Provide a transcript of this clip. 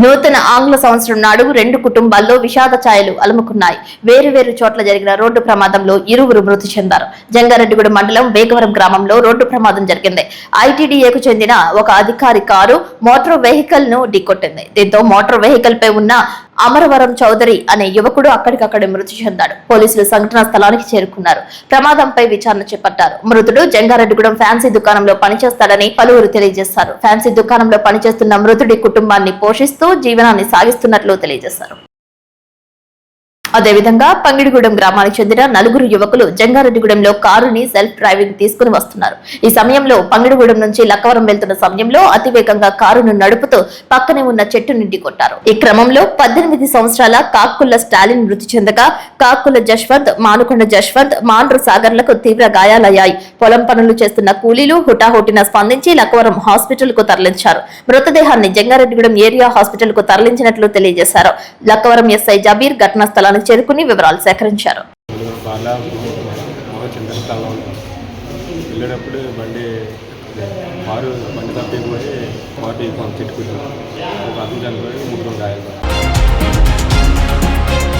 నూతన ఆంగ్ల సంవత్సరం నాడు రెండు కుటుంబాల్లో విషాద ఛాయలు అలుముకున్నాయి. వేరు వేరు చోట్ల జరిగిన రోడ్డు ప్రమాదంలో ఇరువురు మృతి చెందారు. జంగారెడ్డిగూడ మండలం వేగవరం గ్రామంలో రోడ్డు ప్రమాదం జరిగింది. ఐటీడీఏకు చెందిన ఒక అధికారి కారు మోటార్ వెహికల్ను ఢీకొట్టింది. దీంతో మోటార్ వెహికల్ పై ఉన్న అమరవరం చౌదరి అనే యువకుడు అక్కడికక్కడే మృతి చెందాడు. పోలీసులు సంఘటనా స్థలానికి చేరుకున్నారు. ప్రమాదంపై విచారణ చేపట్టారు. మృతుడు జంగారెడ్డిగూడెం ఫ్యాన్సీ దుకాణంలో పనిచేస్తాడని పలువురు తెలియజేశారు. ఫ్యాన్సీ దుకాణంలో పనిచేస్తున్న మృతుడి కుటుంబాన్ని పోషిస్తూ జీవనాన్ని సాగిస్తున్నట్లు తెలియజేశారు. అదేవిధంగా పంగిడిగూడెం గ్రామానికి చెందిన నలుగురు యువకులు జంగారెడ్డిగూడెంలో కారుని సెల్ఫ్ డ్రైవింగ్ తీసుకుని వస్తున్నారు. ఈ సమయంలో పంగిడిగూడెం నుంచి లక్కవరం వెళ్తున్న సమయంలో అతివేగంగా కారును నడుపుతూ పక్కనే ఉన్న చెట్టు నిండి కొట్టారు. ఈ క్రమంలో పద్దెనిమిది సంవత్సరాల కాక్కుల స్టాలిన్ మృతి చెందగా కాక్కుల జశ్వంత్ మానుకొండ జశ్వంత్ మాండ్రు సాగర్లకు తీవ్ర గాయాలయ్యాయి. పొలం పనులు చేస్తున్న కూలీలు హుటాహుటిన స్పందించి లక్కవరం హాస్పిటల్కు తరలించారు. మృతదేహాన్ని జంగారెడ్డిగూడెం ఏరియా హాస్పిటల్కు తరలించినట్లు తెలియజేశారు. లక్కవరం ఎస్ఐ జబీర్ ఘటనా స్థలానికి స్థలానికి చేరుకుని వివరాలు సేకరించారు. వాళ్ళ వెళ్ళేటప్పుడు బండి కారు బండి తప్పిపోయి వాటి కొంత తిట్టుకుంటాం ఒక అతను చనిపోయి ముగ్గురు గాయాలు